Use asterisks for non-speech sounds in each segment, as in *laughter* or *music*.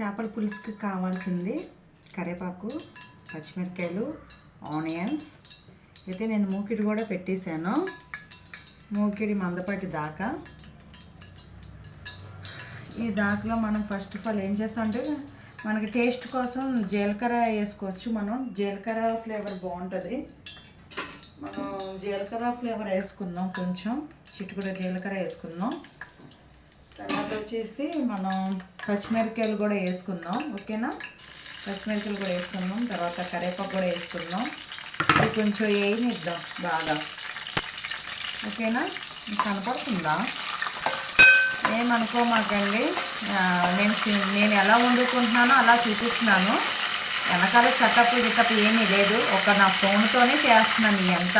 చేపల పులుసుకి కావాల్సింది కరివేపాకు పచ్చిమిరపకాయలు ఆనియన్స్. అయితే నేను మూకిడి కూడా పెట్టేశాను. మూకిడి మందపాటి దాకా. ఈ దాకలో మనం ఫస్ట్ ఆఫ్ ఆల్ ఏం చేస్తామంటే మనకి టేస్ట్ కోసం జీలకర్ర వేసుకోవచ్చు మనం. జీలకర్ర ఫ్లేవర్ బాగుంటుంది. మనం జీలకర్ర ఫ్లేవర్ వేసుకుందాం కొంచెం. చిటుకుడ జీలకర్ర వేసుకుందాం. తర్వాత వచ్చేసి మనం పచ్చిమిరపకాయలు కూడా వేసుకుందాం ఓకేనా? పచ్చిమిరపకాయలు కూడా వేసుకుందాం తర్వాత కరేపాకు కూడా వేసుకుందాం. ఇది కొంచెం వేయనిద్దాం బాగా. ఓకేనా? కనపడుతుందా? ఏమనుకోమాకండి నేను నేను ఎలా వండుకుంటున్నానో అలా చూపిస్తున్నాను. వెనకాల సెటప్ గిటప్ ఏమీ లేదు. ఒక నా ఫోన్తోనే చేస్తున్నాను ఎంత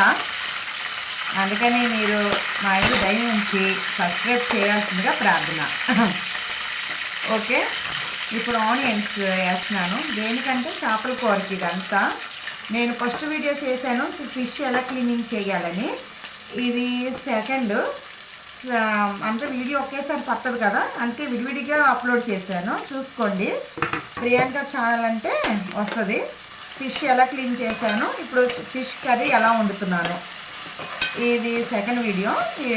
అందుకని మీరు మా ఇంటి దయ నుంచి సబ్స్క్రైబ్ చేయాల్సిందిగా ప్రార్థన. ఓకే? ఇప్పుడు ఆనియన్స్ వేస్తున్నాను. దేనికంటే చేపల కూరకి ఇదంతా. నేను ఫస్ట్ వీడియో చేశాను. ఫిష్ ఎలా క్లీనింగ్ చేయాలని. ఇది సెకండ్ అంటే వీడియో ఒకేసారి పట్టదు కదా. అంటే విడివిడిగా అప్లోడ్ చేశాను. చూసుకోండి. ప్రియాంక ఛానల్ అంటే వస్తుంది. ఫిష్ ఎలా క్లీన్ చేశాను. ఇప్పుడు ఫిష్ కర్రీ ఎలా వండుతున్నాను. ఇది సెకండ్ వీడియో ఈ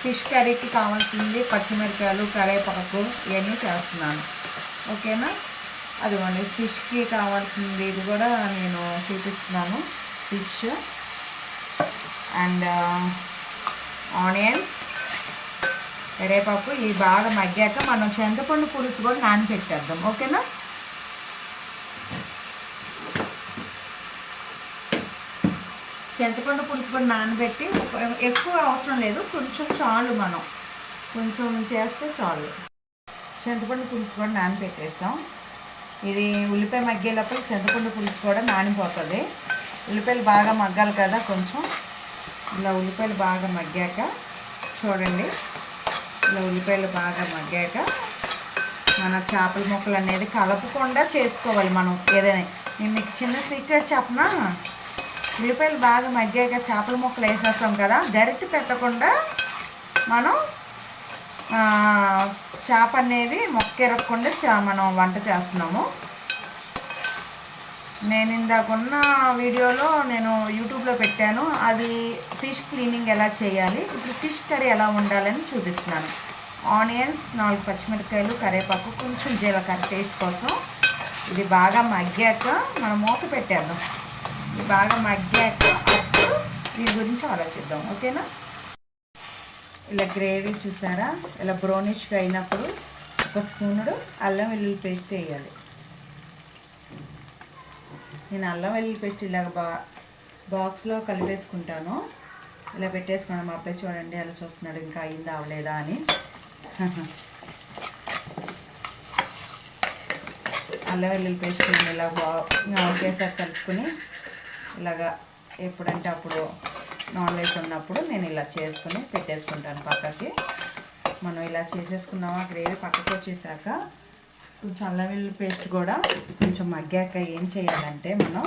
ఫిష్ కర్రీకి కావాల్సింది పచ్చిమిరపకాయలు కరివేపాకు ఇవన్నీ చేస్తున్నాను. ఓకేనా? అదిగోండి ఫిష్కి కావాల్సింది ఇది కూడా నేను చూపిస్తున్నాను. ఫిష్ అండ్ ఆనియన్స్ కరేపాకు ఇవి బాగా మగ్గాక మనం చింతపండు పులుసు కూడా నానిపెట్టేద్దాం. ఓకేనా? చింతపండు పులుసు కూడా నానబెట్టి ఎక్కువ అవసరం లేదు. కొంచెం చాలు మనం. కొంచెం చేస్తే చాలు. చింతపండు పులుసు కూడా నానబెట్టేస్తాం. ఇది ఉల్లిపాయ మగ్గేటప్పుడు చింతపండు పులుసు కూడా నానిపోతుంది. ఉల్లిపాయలు బాగా మగ్గాలి కదా కొంచెం. ఇలా ఉల్లిపాయలు బాగా మగ్గాక చూడండి. ఇలా ఉల్లిపాయలు బాగా మగ్గాక మన చేపల ముక్కలు అనేది కలపకుండా చేసుకోవాలి మనం ఏదైనా. నేను మీకు చిన్న సీక్రెట్ చెప్పనా? ఉల్లిపాయలు బాగా మగ్గాక చేపల ముక్కలు వేసేస్తాం కదా డైరెక్ట్ పెట్టకుండా మనం చేప అనేది మొక్క ఎరగకుండా చా- మనం వంట చేస్తున్నాము. నేను ఇందాకున్న వీడియోలో నేను యూట్యూబ్లో పెట్టాను అది ఫిష్ క్లీనింగ్ ఎలా చేయాలి ఇప్పుడు ఫిష్ కర్రీ ఎలా ఉండాలని చూపిస్తున్నాను. ఆనియన్స్ నాలుగు పచ్చిమిరపకాయలు కరివేపాకు కొంచెం జీలకర్ర టేస్ట్ కోసం ఇది బాగా మగ్గాక మనం మూత పెట్టేద్దాం. బాగా మగ్గాక అప్పుడు దీని గురించి ఆలోచిద్దాం ఓకేనా? ఇలా గ్రేవీ చూసారా? ఇలా బ్రౌనిష్గా అయినప్పుడు ఒక స్పూనుడు అల్లం వెల్లుల్లి పేస్ట్ వేయాలి. నేను అల్లం వెల్లుల్లి పేస్ట్ ఇలాగ బా బాక్స్లో కలిపేసుకుంటాను. ఇలా పెట్టేసుకున్నాను మా అబ్బాయి చూడండి అలా చూస్తున్నాడు ఇంకా అయిందా అవలేదా అని. అల్లం వెల్లుల్లి పేస్ట్ ఇలా బా ఒకేసారి కలుపుకొని ఇలాగా ఎప్పుడంటే అప్పుడు నాన్ వెజ్ ఉన్నప్పుడు నేను ఇలా చేసుకుని పెట్టేసుకుంటాను పక్కకి. మనం ఇలా చేసేసుకున్నామా? గ్రేవీ పక్కకు వచ్చేసాక కొంచెం అల్లం వెల్లుల్లి పేస్ట్ కూడా కొంచెం మగ్గాక ఏం చేయాలంటే మనం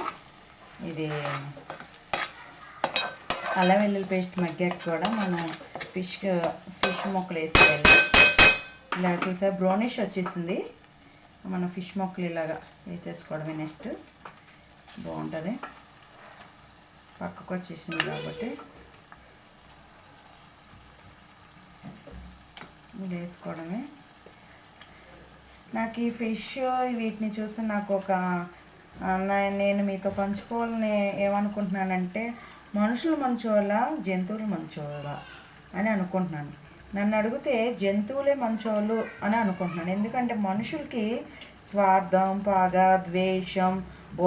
ఇది అల్లం వెల్లుల్లి పేస్ట్ మగ్గాక కూడా మనం ఫిష్ ఫిష్ మొక్కలు వేసేయాలి. ఇలా చూసా బ్రౌనిష్ వచ్చేసింది. మనం ఫిష్ మొక్కలు ఇలాగా వేసేసుకోవడమే నెక్స్ట్. బాగుంటుంది. పక్కకు వచ్చేసింది కాబట్టి ఇది వేసుకోవడమే. నాకు ఈ ఫిష్ వీటిని చూస్తే నాకు ఒక నేను మీతో పంచుకోవాలని ఏమనుకుంటున్నానంటే మనుషులు మంచోళ్ళ జంతువులు మంచోళ్ళ అని అనుకుంటున్నాను. నన్ను అడిగితే జంతువులే మంచోళ్ళు అని అనుకుంటున్నాను. ఎందుకంటే మనుషులకి స్వార్థం పాగ ద్వేషం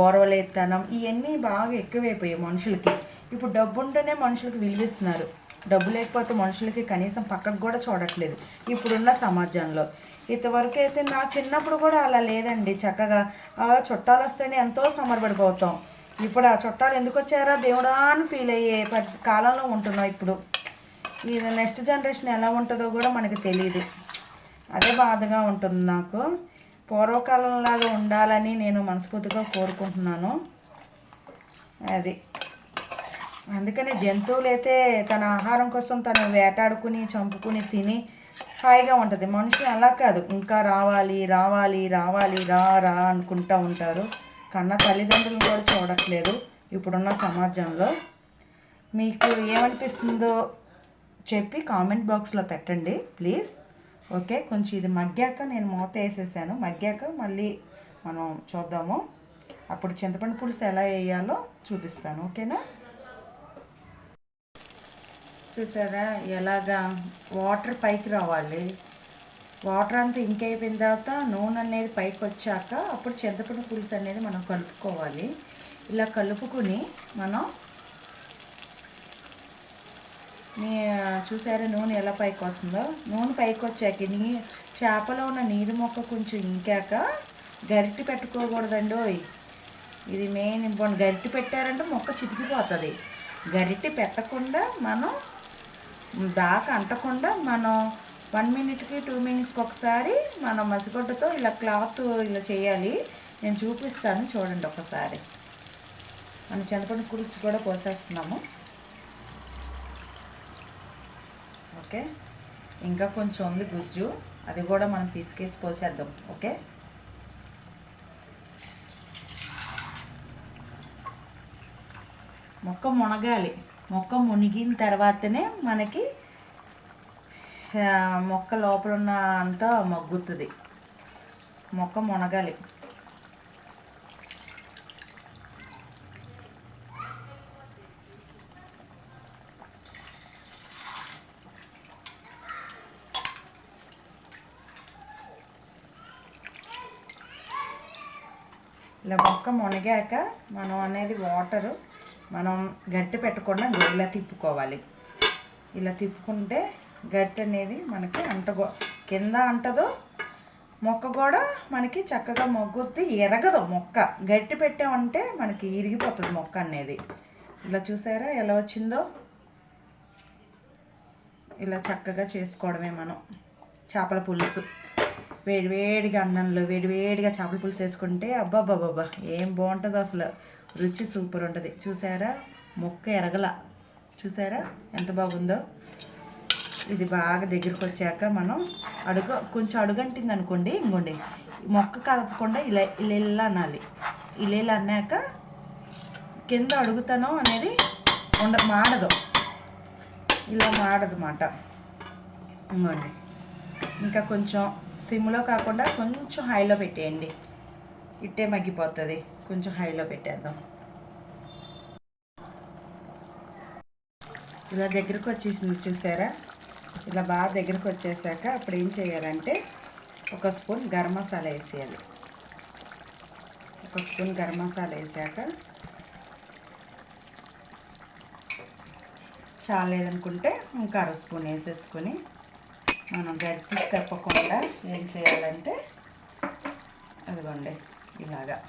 ఓర్వలేతనం ఇవన్నీ బాగా ఎక్కువైపోయాయి మనుషులకి. ఇప్పుడు డబ్బు ఉంటేనే మనుషులకి విలువిస్తున్నారు. డబ్బు లేకపోతే మనుషులకి కనీసం పక్కకు కూడా చూడట్లేదు ఇప్పుడున్న సమాజంలో. ఇంతవరకు అయితే నా చిన్నప్పుడు కూడా అలా లేదండి. చక్కగా చుట్టాలు వస్తేనే ఎంతో సమరపడిపోతాం ఇప్పుడు ఆ చుట్టాలు ఎందుకు వచ్చారా? దేవుడా అని ఫీల్ అయ్యే పరిస్థితి కాలంలో ఉంటున్నాం ఇప్పుడు. ఇది నెక్స్ట్ జనరేషన్ ఎలా ఉంటుందో కూడా మనకు తెలియదు అదే బాధగా ఉంటుంది నాకు. పూర్వకాలంలాగా ఉండాలని నేను మనస్ఫూర్తిగా కోరుకుంటున్నాను. అది. అందుకని జంతువులైతే తన ఆహారం కోసం తను వేటాడుకుని చంపుకుని తిని హాయిగా ఉంటుంది. మనిషి అలా కాదు. ఇంకా రావాలి రావాలి రావాలి రా రా అనుకుంటూ ఉంటారు. కన్నా తల్లిదండ్రులు కూడా చూడట్లేదు ఇప్పుడున్న సమాజంలో. మీకు ఏమనిపిస్తుందో చెప్పి కామెంట్ బాక్స్లో పెట్టండి ప్లీజ్. ఓకే కొంచెం ఇది మగ్గాక నేను మూత వేసేసాను. మగ్గాక మళ్ళీ మనం చూద్దాము. అప్పుడు చింతపండు పులుసు ఎలా వేయాలో చూపిస్తాను. ఓకేనా? చూసారా? ఎలాగా వాటర్ పైకి రావాలి. వాటర్ అంతా ఇంకైపోయిన తర్వాత నూనె అనేది పైకి వచ్చాక అప్పుడు చింతపండు పులుసు అనేది మనం కలుపుకోవాలి. ఇలా కలుపుకుని మనం నీ చూసారా నూనె ఎలా పైకి వస్తుందో నూనె పైకి వచ్చాక నీ చేపలో ఉన్న నీరు మొక్క కొంచెం ఇంకాక గరిటె పెట్టుకోకూడదండి ఓయ్. ఇది మెయిన్ ఇంపార్టెంట్. గరిటె పెట్టారంటే మొక్క చితికిపోతుంది. గరిటె పెట్టకుండా మనం దాకా అంటకుండా మనం వన్ మినిట్కి టూ మినిట్స్కి ఒకసారి మనం మసిగొడ్డతో ఇలా క్లాత్ ఇలా చేయాలి. నేను చూపిస్తాను చూడండి ఒకసారి. మనం చింతపండు పులుసు కూడా పోసేస్తున్నాము ఓకే? ఇంకా కొంచెం ఉంది గుజ్జు. అది కూడా మనం పిసికేసి పోసేద్దాం. ఓకే? మొక్క మునగాలి. మొక్క మునిగిన తర్వాతనే మనకి మొక్క లోపల ఉన్న అంతా మగ్గుతుంది. మొక్క మునగాలి. ఇలా మొక్క మునిగాక మనం అనేది వాటరు మనం గట్టి పెట్టకుండా ఇలా తిప్పుకోవాలి. ఇలా తిప్పుకుంటే గట్టి అనేది మనకి అంటగో కింద అంటదో మొక్క కూడా మనకి చక్కగా మొగ్గుద్ది ఎరగదు మొక్క. గట్టి పెట్టామంటే మనకి ఇరిగిపోతుంది మొక్క అనేది. ఇలా చూసారా ఎలా వచ్చిందో? ఇలా చక్కగా చేసుకోవడమే మనం. చేపల పులుసు. వేడివేడిగా అన్నంలో వేడివేడిగా చేపల పులుసు వేసుకుంటే అబ్బాబ్బాబ్బా ఏం బాగుంటుందో అసలు. రుచి సూపర్ ఉంటుంది. చూసారా? మొక్క ఎరగల. చూసారా? ఎంత బాగుందో. ఇది బాగా దగ్గరికి వచ్చాక మనం అడుగు కొంచెం అడుగంటింది అనుకోండి ఇంకోండి. మొక్క కలపకుండా ఇలా ఇలా అనాలి. ఇలా అన్నాక కింద అడుగుతాను అనేది ఉండ మాడదు. ఇలా మాడదు మాట ఇంకోండి. ఇంకా కొంచెం సిమ్లో కాకుండా కొంచెం హైలో పెట్టేయండి. ఇట్టే మగ్గిపోతుంది. కొంచెం హైలో పెట్టేద్దాం. ఇలా దగ్గరకు వచ్చేసింది చూసారా? ఇలా బాగా దగ్గరకు వచ్చేసాక అప్పుడు ఏం చేయాలంటే ఒక స్పూన్ గరం మసాలా వేసేయాలి. ఒక స్పూన్ గరం మసాలా వేసాక చాలేదనుకుంటే ఇంకా అర స్పూన్ వేసేసుకొని మనం గట్టి తప్పకుండా ఏం చేయాలంటే అదిగోండి ఇలాగా.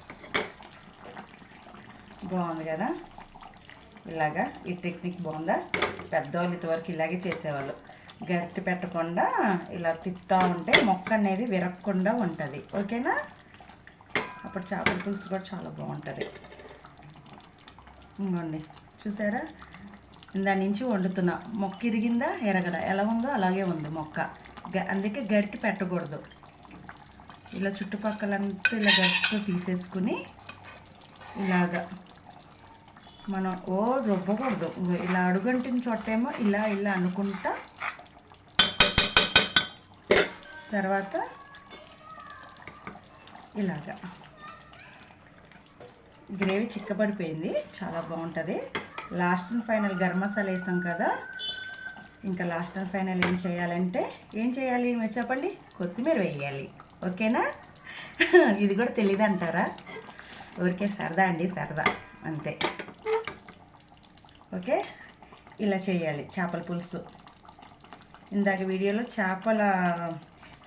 బాగుంది కదా? ఇలాగా ఈ టెక్నిక్ బాగుందా? పెద్దవాళ్ళు ఇంతవరకు ఇలాగే చేసేవాళ్ళు. గట్టి పెట్టకుండా ఇలా తిప్పుతూ ఉంటే మొక్క అనేది విరగకుండా ఉంటుంది. ఓకేనా? అప్పుడు చేపల పులుసు కూడా చాలా బాగుంటుంది. ఇంకోండి చూసారా? దాని నుంచి వండుతున్నా. మొక్క ఇరిగిందా? ఎరగదా? ఎలా ఉందో అలాగే ఉంది మొక్క. గ- అందుకే గరిటి పెట్టకూడదు. ఇలా చుట్టుపక్కలంతా ఇలా గట్టితో తీసేసుకుని ఇలాగా మనం ఓ రుబ్బకూడదు. ఇలా అడుగంటిన చోటేమో ఇలా ఇలా అనుకుంటా. తర్వాత ఇలాగా. గ్రేవీ చిక్కబడిపోయింది. చాలా బాగుంటుంది. Last and final garam masala వేసాం కదా. ఇంకా లాస్ట్ అండ్ ఫైనల్ ఏం చేయాలంటే ఏం చేయాలి మీరు చెప్పండి? కొత్తిమీర వేయాలి. ఓకేనా? *laughs* ఇది కూడా తెలియదు అంటారా? ఊరికే సరదా అండి సరదా. అంతే. ఓకే? ఇలా చేయాలి చేపల పులుసు. ఇందాక వీడియోలో చేపల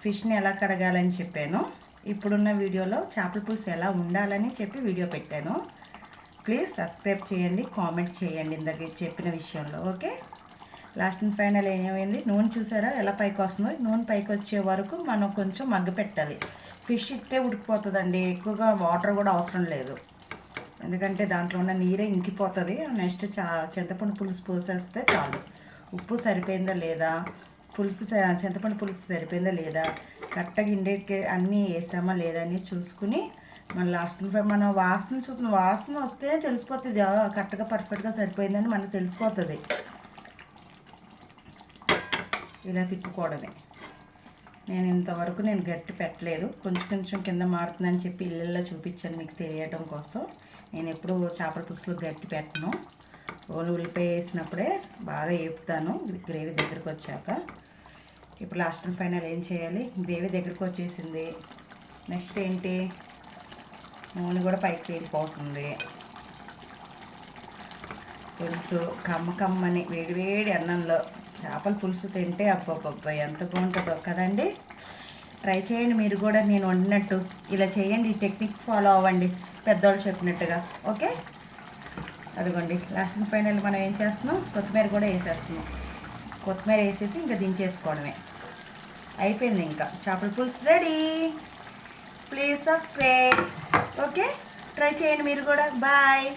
ఫిష్ని ఎలా కడగాలని చెప్పాను. ఇప్పుడున్న వీడియోలో చేపల పులుసు ఎలా ఉండాలని చెప్పి వీడియో పెట్టాను. ప్లీజ్ సబ్స్క్రైబ్ చేయండి కామెంట్ చేయండి ఇందాక చెప్పిన విషయంలో ఓకే? లాస్ట్ అండ్ ఫైనల్ ఏమైంది? నూనె చూసారా? ఎలా పైకి వస్తుందో? నూనె పైకి వచ్చే వరకు మనం కొంచెం మగ్గ పెట్టాలి. ఫిష్ ఇట్టే ఉడికిపోతుందండి. ఎక్కువగా వాటర్ కూడా అవసరం లేదు. ఎందుకంటే దాంట్లో ఉన్న నీరే ఇంకిపోతుంది. నెక్స్ట్ చా చింతపండు పులుసు పోసేస్తే చాలు. ఉప్పు సరిపోయిందా లేదా? పులుసు చింతపండు పులుసు సరిపోయిందా లేదా? కరెక్ట్గా ఇండేట్కి అన్నీ వేసామా లేదా అని చూసుకుని మన లాస్ట్ మనం వాసన చూపు వాసన వస్తే తెలిసిపోతుంది. కరెక్ట్గా పర్ఫెక్ట్గా సరిపోయిందని మనకు తెలిసిపోతుంది. ఇలా తిప్పుకోవడమే. నేను ఇంతవరకు నేను గట్టి పెట్టలేదు. కొంచెం కొంచెం కింద మారుతుందని చెప్పి ఇళ్ళల్లో చూపించాను మీకు తెలియటం కోసం. నేను ఎప్పుడు చేపల పులుసులు గట్టి పెట్టను. ఓన్లీ ఉల్లిపాయ వేసినప్పుడే బాగా వేపుతాను గ్రేవీ దగ్గరికి వచ్చాక. ఇప్పుడు లాస్ట్ అండ్ ఫైనల్ ఏం చేయాలి? గ్రేవీ దగ్గరికి వచ్చేసింది. నెక్స్ట్ ఏంటి? నూనె కూడా పైకి తేలిపోతుంది పులుసు కమ్మ కమ్మని వేడివేడి అన్నంలో చేపల పులుసు తింటే అబ్బబ్బబ్బా ఎంత బాగుంటుందో కదండి. ట్రై చేయండి మీరు కూడా నేను వండినట్టు. ఇలా చేయండి ఈ టెక్నిక్ ఫాలో అవ్వండి పెద్దవాళ్ళు చెప్పినట్టుగా. ఓకే? అదిగోండి లాస్ట్ ఫైనల్ మనం ఏం చేస్తున్నాం? కొత్తిమీర కూడా వేసేస్తున్నాం. కొత్తిమీర వేసేసి ఇంకా దించేసుకోవడమే. అయిపోయింది ఇంకా. చేపల పులుసు ready. Please subscribe. Okay? Try చేయండి మీరు కూడా. బాయ్.